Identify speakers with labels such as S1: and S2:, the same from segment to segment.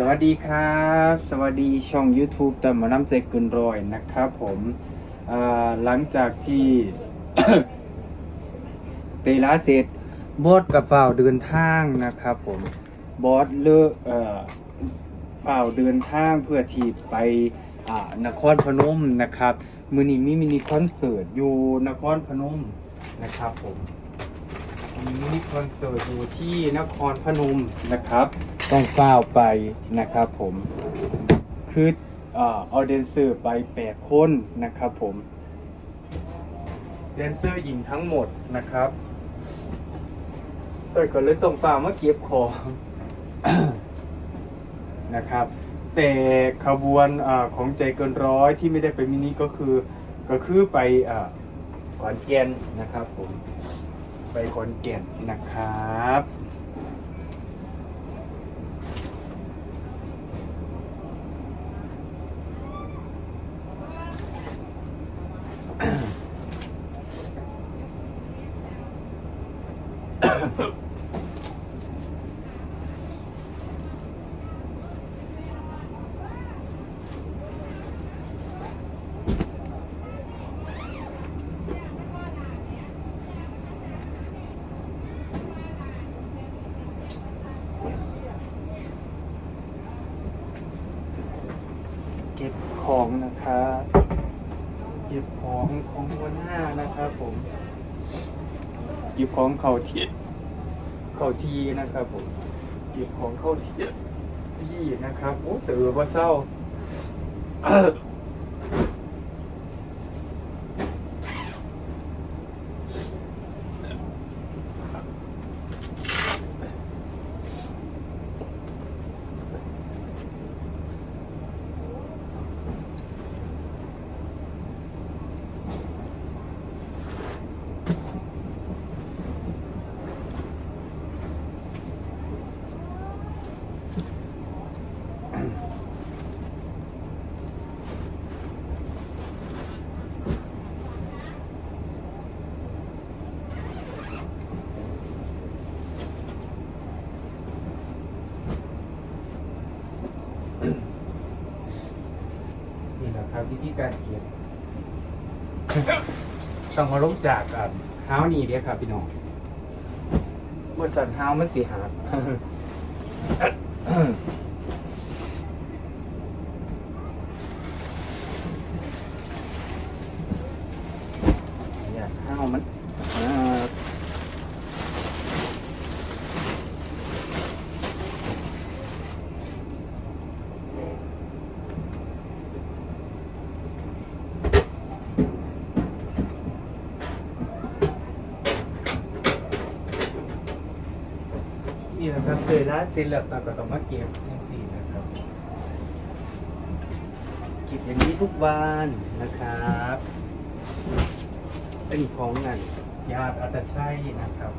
S1: สวัสดีครับ สวัสดีช่อง YouTube ต่หมน้ำใจเกินร้อยนะครับผมหลังจากที่เตลาเสร็จบอสกับฝ่าวเดินทางนะครับผมบอสเลิกเอ่อฝ่าวเดินทางเพื่อที่ไปนครพนมนะครับ มือนี้มีมินิคอนเสิร์ตอยู่นครพนมนะครับผม มีมินิคอนเสิร์ตอยู่ที่นครพนมนะครับ ต้องฝ้าวไปนะครับผม คือเอ่อเอาแดนเซอร์ไปแปดคนนะครับผมแดนเซอร์หญิงทั้งหมดนะครับต่อยก็เลยต้องฝ้าวมาเก็บของนะครับ แต่ขบวนอาของใจเกินร้อยที่ไม่ได้ไปมินิก็คือก็คือไปอ่าขอนแก่นนะครับผม ไปขอนแก่นนะครับ เก็บของนะครับเก็บของของหัวหน้านะครับผมเก็บของเข่าที่เข่าทีนะครับผมเก็บของเข้าที่ที่นะครับโอ้เสือว่าเศร้า นะครับวิธีการเขียน ต้องมาลงจากอะเท้านี่เดียครับพี่น้องเมื่อสันเท้ามันสีหักอยาเท้ามันหัก นี่นะครับเคยล่าเซ็นแล้วแต่ก็ต้องมาเก็บอย่างสี่นะครับเก็บอย่างนี้ทุกวันนะครับอันนี้ของงานญาติอัตชัยนะครับ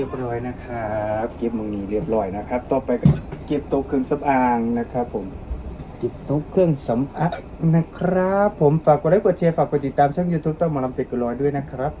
S1: รียบร้อยนะครับเก็บมึงนี้เรียบร้อยนะครับ ต่อไปก็เก็บโต๊ะเครื่องสำอางนะครับ ผมเก็บโต๊ะเครื่องสำอางนะครับ ผมฝากกดไลค์กดแชร์ฝากกดติดตามช่องยูทูบต้องหมาลำเจ็ดกบร้อยด้วยนะครับ